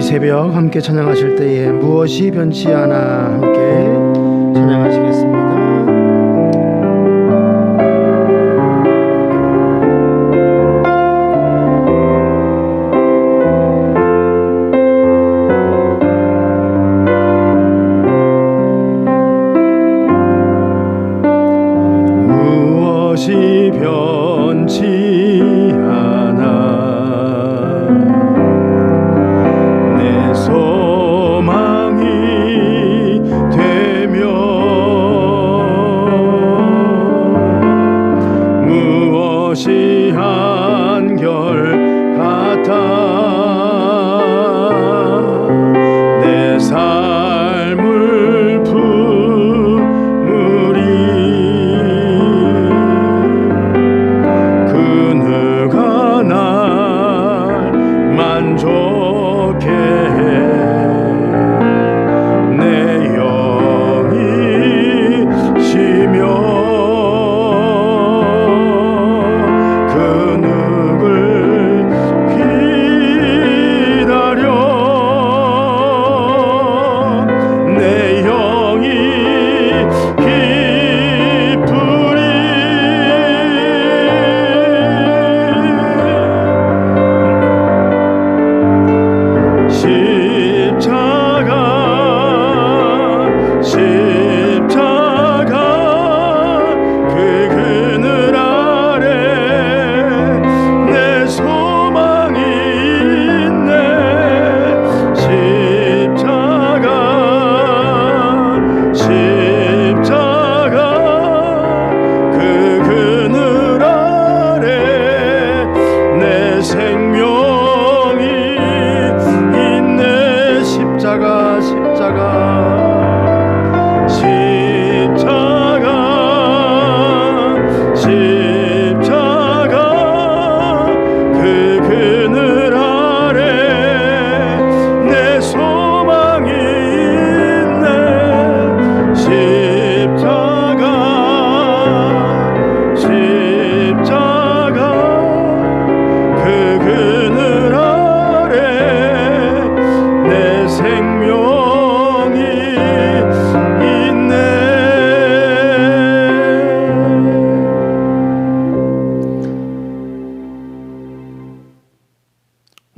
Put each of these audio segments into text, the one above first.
새벽 함께 찬양하실 때에 무엇이 변치 않아 함께 찬양하시겠습니다.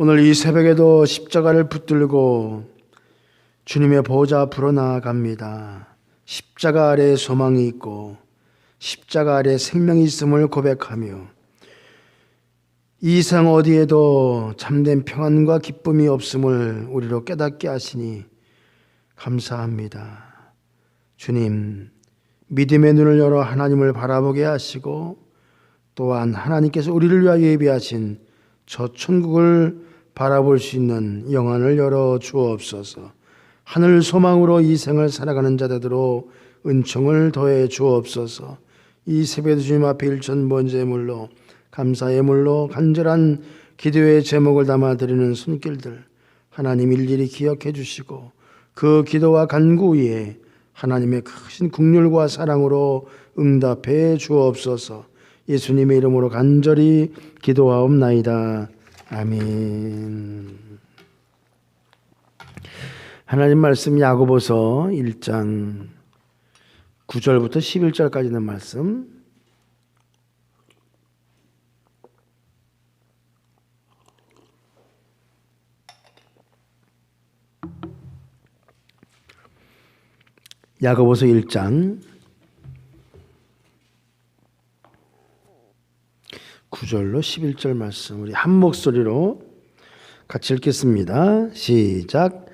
오늘 이 새벽에도 십자가를 붙들고 주님의 보좌 앞으로 나아갑니다. 십자가 아래 소망이 있고 십자가 아래 생명이 있음을 고백하며 이상 어디에도 참된 평안과 기쁨이 없음을 우리로 깨닫게 하시니 감사합니다. 주님, 믿음의 눈을 열어 하나님을 바라보게 하시고 또한 하나님께서 우리를 위하여 예비하신 저 천국을 바라볼 수 있는 영안을 열어 주옵소서. 하늘 소망으로 이 생을 살아가는 자들로 은총을 더해 주옵소서. 이 세배도 주님 앞에 일천 번제물로 감사의 물로 간절한 기도의 제목을 담아 드리는 손길들 하나님 일일이 기억해 주시고 그 기도와 간구 위에 하나님의 크신 국률과 사랑으로 응답해 주옵소서. 예수님의 이름으로 간절히 기도하옵나이다. 아멘. 하나님 말씀 야고보서 1장 9절부터 11절까지 있는 말씀 야고보서 1장 9절로 11절 말씀 우리 한 목소리로 같이 읽겠습니다. 시작.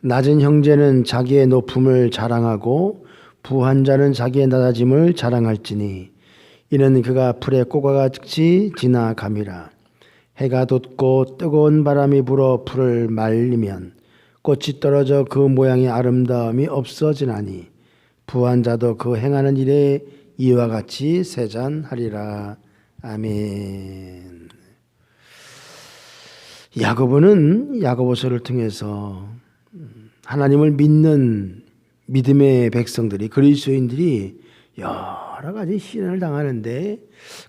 낮은 형제는 자기의 높음을 자랑하고 부한 자는 자기의 낮아짐을 자랑할지니 이는 그가 풀의 꽃과같이 지나감이라. 해가 돋고 뜨거운 바람이 불어 풀을 말리면 꽃이 떨어져 그 모양의 아름다움이 없어지나니 부한 자도 그 행하는 일에 이와 같이 세잔하리라. 아멘. 야고보는 야고보서를 통해서 하나님을 믿는 믿음의 백성들이 그리스도인들이 여러 가지 시련을 당하는데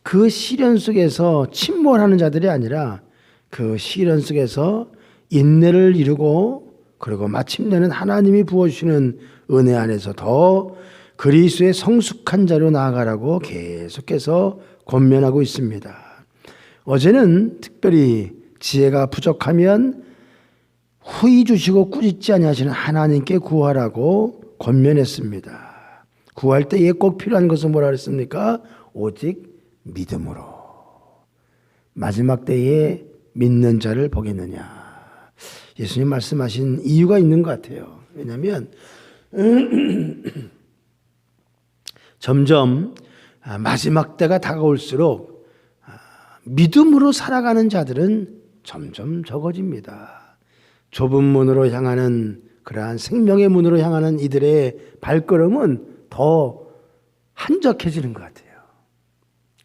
그 시련 속에서 침몰하는 자들이 아니라 그 시련 속에서 인내를 이루고 그리고 마침내는 하나님이 부어주시는 은혜 안에서 더 그리스의 성숙한 자로 나아가라고 계속해서 권면하고 있습니다. 어제는 특별히 지혜가 부족하면 후이 주시고 꾸짖지 아니하시는 하나님께 구하라고 권면했습니다. 구할 때에 꼭 필요한 것은 뭐라 그랬습니까? 오직 믿음으로. 마지막 때에 믿는 자를 보겠느냐. 예수님 말씀하신 이유가 있는 것 같아요. 왜냐하면 점점 아, 마지막 때가 다가올수록 아, 믿음으로 살아가는 자들은 점점 적어집니다. 좁은 문으로 향하는 그러한 생명의 문으로 향하는 이들의 발걸음은 더 한적해지는 것 같아요.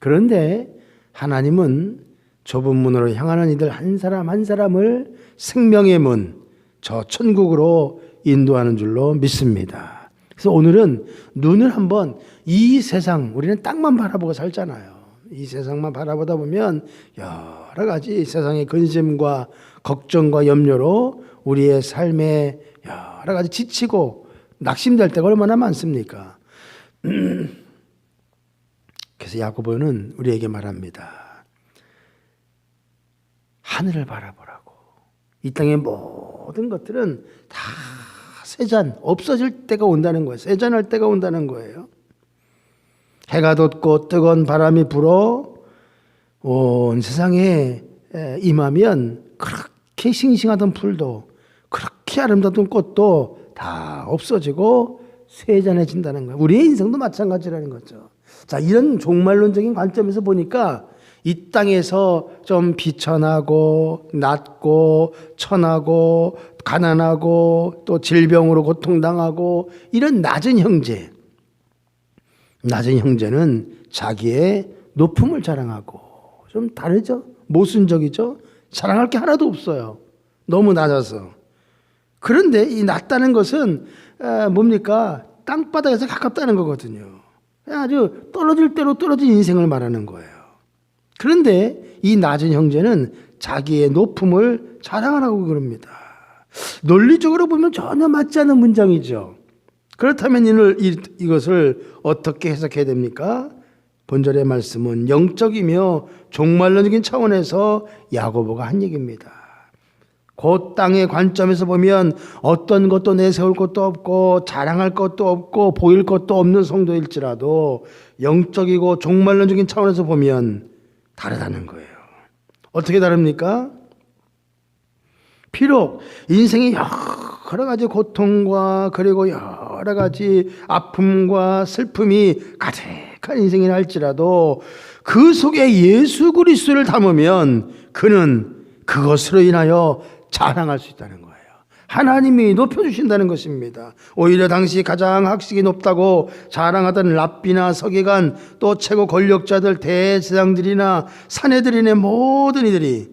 그런데 하나님은 좁은 문으로 향하는 이들 한 사람 한 사람을 생명의 문, 저 천국으로 인도하는 줄로 믿습니다. 그래서 오늘은 눈을 한번 이 세상, 우리는 땅만 바라보고 살잖아요. 이 세상만 바라보다 보면 여러 가지 세상의 근심과 걱정과 염려로 우리의 삶에 여러 가지 지치고 낙심될 때가 얼마나 많습니까? 그래서 야고보는 우리에게 말합니다. 하늘을 바라보라고. 이 땅의 모든 것들은 다 세잔 없어질 때가 온다는 거예요. 세잔할 때가 온다는 거예요. 해가 돋고 뜨거운 바람이 불어 온 세상에 임하면 그렇게 싱싱하던 풀도 그렇게 아름다운 꽃도 다 없어지고 세잔해진다는 거예요. 우리의 인생도 마찬가지라는 거죠. 자, 이런 종말론적인 관점에서 보니까 이 땅에서 좀 비천하고 낮고 천하고 가난하고 또 질병으로 고통당하고 이런 낮은 형제. 낮은 형제는 자기의 높음을 자랑하고 좀 다르죠? 모순적이죠? 자랑할 게 하나도 없어요. 너무 낮아서. 그런데 이 낮다는 것은 뭡니까? 땅바닥에서 가깝다는 거거든요. 아주 떨어질 대로 떨어진 인생을 말하는 거예요. 그런데 이 낮은 형제는 자기의 높음을 자랑하라고 그럽니다. 논리적으로 보면 전혀 맞지 않는 문장이죠. 그렇다면 이를, 이것을 어떻게 해석해야 됩니까? 본절의 말씀은 영적이며 종말론적인 차원에서 야고보가 한 얘기입니다. 그 땅의 관점에서 보면 어떤 것도 내세울 것도 없고 자랑할 것도 없고 보일 것도 없는 성도일지라도 영적이고 종말론적인 차원에서 보면 다르다는 거예요. 어떻게 다릅니까? 비록 인생이 여러 가지 고통과 그리고 여러 가지 아픔과 슬픔이 가득한 인생이라 할지라도 그 속에 예수 그리스도를 담으면 그는 그것으로 인하여 자랑할 수 있다는 거예요. 하나님이 높여주신다는 것입니다. 오히려 당시 가장 학식이 높다고 자랑하던 랍비나 서기관 또 최고 권력자들 대제사장들이나 사내들이네 모든 이들이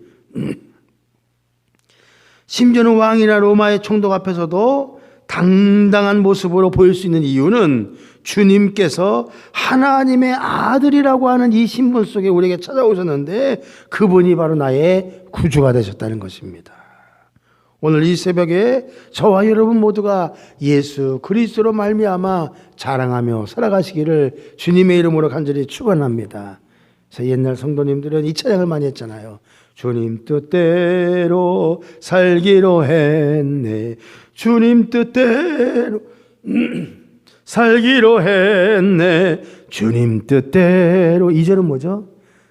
심지어는 왕이나 로마의 총독 앞에서도 당당한 모습으로 보일 수 있는 이유는 주님께서 하나님의 아들이라고 하는 이 신분 속에 우리에게 찾아오셨는데 그분이 바로 나의 구주가 되셨다는 것입니다. 오늘 이 새벽에 저와 여러분 모두가 예수 그리스도로 말미암아 자랑하며 살아가시기를 주님의 이름으로 간절히 축원합니다. 옛날 성도님들은 이 찬양을 많이 했잖아요. 주님 뜻대로 살기로 했네. 주님 뜻대로 살기로 했네. 주님 뜻대로 이절은 뭐죠?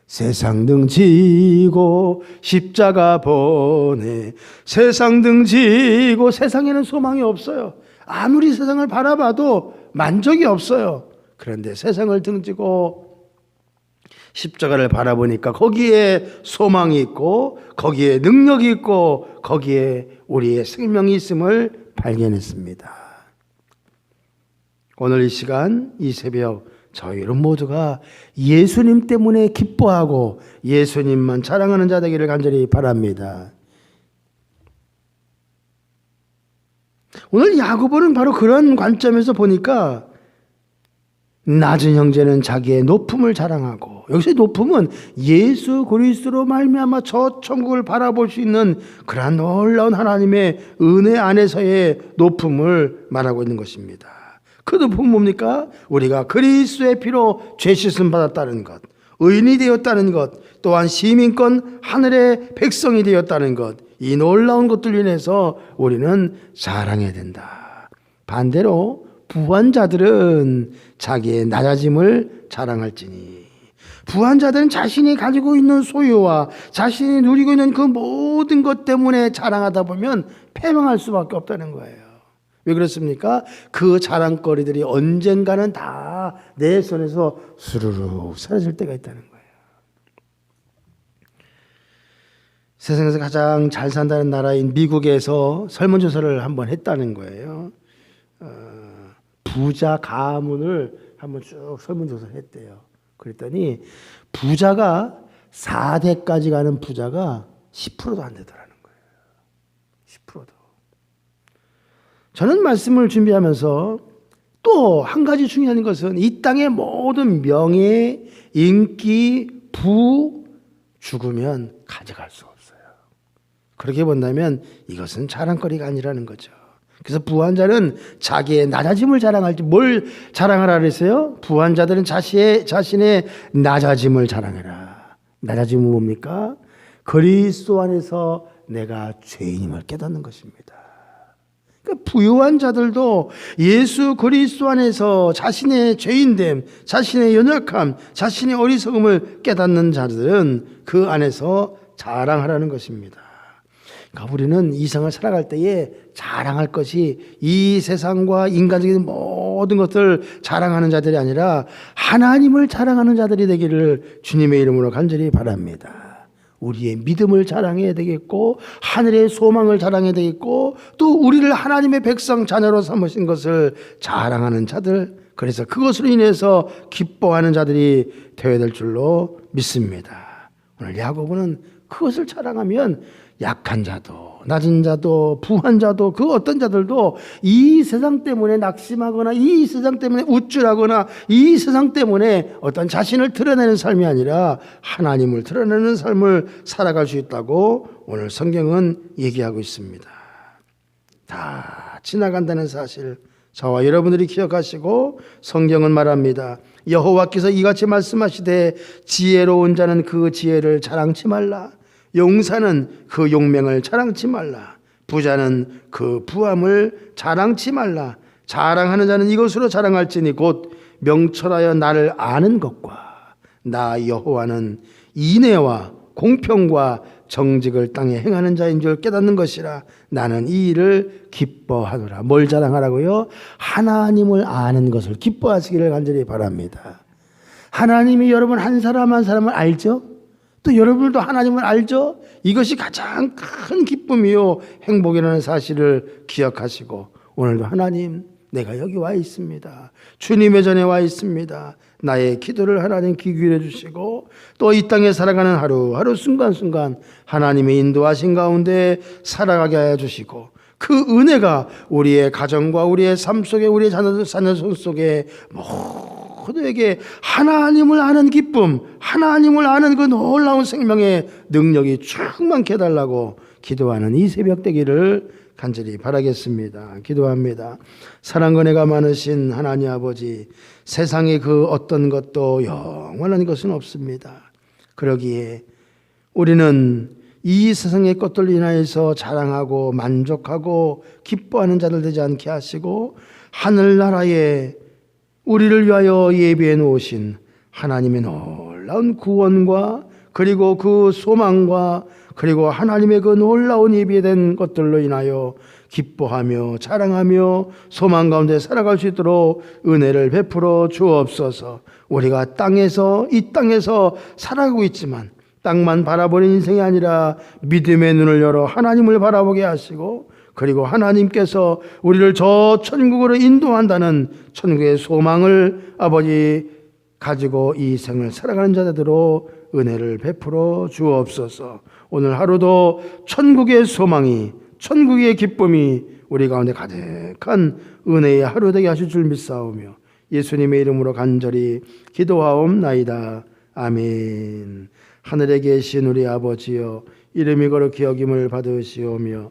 세상 등 지고 십자가 보내 세상 등 지고 세상에는 소망이 없어요. 아무리 세상을 바라봐도 만족이 없어요. 그런데 세상을 등지고 십자가를 바라보니까 거기에 소망이 있고 거기에 능력이 있고 거기에 우리의 생명이 있음을 발견했습니다. 오늘 이 시간 이 새벽 저희는 모두가 예수님 때문에 기뻐하고 예수님만 자랑하는 자 되기를 간절히 바랍니다. 오늘 야고보는 바로 그런 관점에서 보니까 낮은 형제는 자기의 높음을 자랑하고 여기서 높음은 예수 그리스도로 말미암아 저 천국을 바라볼 수 있는 그러한 놀라운 하나님의 은혜 안에서의 높음을 말하고 있는 것입니다. 그 높음은 뭡니까? 우리가 그리스도의 피로 죄 씻음 받았다는 것, 의인이 되었다는 것, 또한 시민권 하늘의 백성이 되었다는 것, 이 놀라운 것들 인해서 우리는 자랑해야 된다. 반대로 부한 자들은 자기의 낮아짐을 자랑할지니 부한 자들은 자신이 가지고 있는 소유와 자신이 누리고 있는 그 모든 것 때문에 자랑하다 보면 패망할 수밖에 없다는 거예요. 왜 그렇습니까? 그 자랑거리들이 언젠가는 다 내 손에서 수르륵 사라질 때가 있다는 거예요. 세상에서 가장 잘 산다는 나라인 미국에서 설문조사를 한번 했다는 거예요. 어, 부자 가문을 한번 쭉 설문조사를 했대요. 그랬더니 부자가 4대까지 가는 부자가 10%도 안 되더라는 거예요. 10%도. 저는 말씀을 준비하면서 또 한 가지 중요한 것은 이 땅의 모든 명예, 인기, 부 죽으면 가져갈 수 없어요. 그렇게 본다면 이것은 자랑거리가 아니라는 거죠. 그래서 부한 자는 자기의 낮아짐을 자랑할지 뭘 자랑하라 그랬어요? 부한 자들은 자신의 자신의 낮아짐을 자랑해라. 낮아짐은 뭡니까? 그리스도 안에서 내가 죄인임을 깨닫는 것입니다. 그러니까 부유한 자들도 예수 그리스도 안에서 자신의 죄인됨, 자신의 연약함, 자신의 어리석음을 깨닫는 자들은 그 안에서 자랑하라는 것입니다. 그러니까 우리는 이 세상을 살아갈 때에 자랑할 것이 이 세상과 인간적인 모든 것을 자랑하는 자들이 아니라 하나님을 자랑하는 자들이 되기를 주님의 이름으로 간절히 바랍니다. 우리의 믿음을 자랑해야 되겠고 하늘의 소망을 자랑해야 되겠고 또 우리를 하나님의 백성 자녀로 삼으신 것을 자랑하는 자들 그래서 그것으로 인해서 기뻐하는 자들이 되어야 될 줄로 믿습니다. 오늘 야고보는 그것을 자랑하면 약한 자도 낮은 자도 부한 자도 그 어떤 자들도 이 세상 때문에 낙심하거나 이 세상 때문에 우쭐하거나 이 세상 때문에 어떤 자신을 드러내는 삶이 아니라 하나님을 드러내는 삶을 살아갈 수 있다고 오늘 성경은 얘기하고 있습니다. 다 지나간다는 사실 저와 여러분들이 기억하시고 성경은 말합니다. 여호와께서 이같이 말씀하시되 지혜로운 자는 그 지혜를 자랑치 말라. 용사는 그 용맹을 자랑치 말라. 부자는 그 부함을 자랑치 말라. 자랑하는 자는 이것으로 자랑할지니 곧 명철하여 나를 아는 것과 나 여호와는 인애와 공평과 정직을 땅에 행하는 자인 줄 깨닫는 것이라 나는 이 일을 기뻐하노라. 뭘 자랑하라고요? 하나님을 아는 것을 기뻐하시기를 간절히 바랍니다. 하나님이 여러분 한 사람 한 사람을 알죠? 또 여러분들도 하나님을 알죠? 이것이 가장 큰 기쁨이요 행복이라는 사실을 기억하시고 오늘도 하나님 내가 여기 와 있습니다. 주님의 전에 와 있습니다. 나의 기도를 하나님 귀귀해 주시고 또 이 땅에 살아가는 하루하루 순간순간 하나님의 인도하신 가운데 살아가게 하여 주시고 그 은혜가 우리의 가정과 우리의 삶 속에 우리의 자녀, 자녀 손 속에 모 두에게 하나님을 아는 기쁨, 하나님을 아는 그 놀라운 생명의 능력이 충만케 해달라고 기도하는 이 새벽 되기를 간절히 바라겠습니다. 기도합니다. 사랑과 내가 많으신 하나님 아버지, 세상의 그 어떤 것도 영원한 것은 없습니다. 그러기에 우리는 이 세상의 것들 인하여서 자랑하고 만족하고 기뻐하는 자들 되지 않게 하시고 하늘나라에 우리를 위하여 예비해 놓으신 하나님의 놀라운 구원과 그리고 그 소망과 그리고 하나님의 그 놀라운 예비된 것들로 인하여 기뻐하며 자랑하며 소망 가운데 살아갈 수 있도록 은혜를 베풀어 주옵소서. 우리가 땅에서 이 땅에서 살아가고 있지만 땅만 바라보는 인생이 아니라 믿음의 눈을 열어 하나님을 바라보게 하시고 그리고 하나님께서 우리를 저 천국으로 인도한다는 천국의 소망을 아버지 가지고 이 생을 살아가는 자들로 은혜를 베풀어 주옵소서. 오늘 하루도 천국의 소망이 천국의 기쁨이 우리 가운데 가득한 은혜의 하루 되게 하실 줄 믿사오며 예수님의 이름으로 간절히 기도하옵나이다. 아멘. 하늘에 계신 우리 아버지여 이름이 거룩히 여김을 받으시오며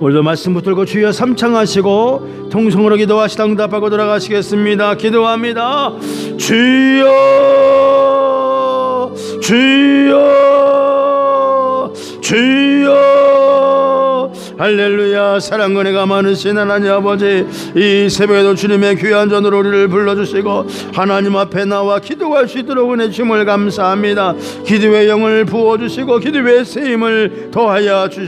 오늘도 말씀 붙들고 주여 삼창하시고 통성으로 기도하시다 응답하고 돌아가시겠습니다. 기도합니다. 주여 주여 주여. 할렐루야. 사랑과 내가 많으신 하나님 아버지 이 새벽에도 주님의 귀한 전으로 우리를 불러주시고 하나님 앞에 나와 기도할 수 있도록 은혜 주심을 감사합니다. 기도의 영을 부어주시고 기도의 쓰임을 더하여 주시고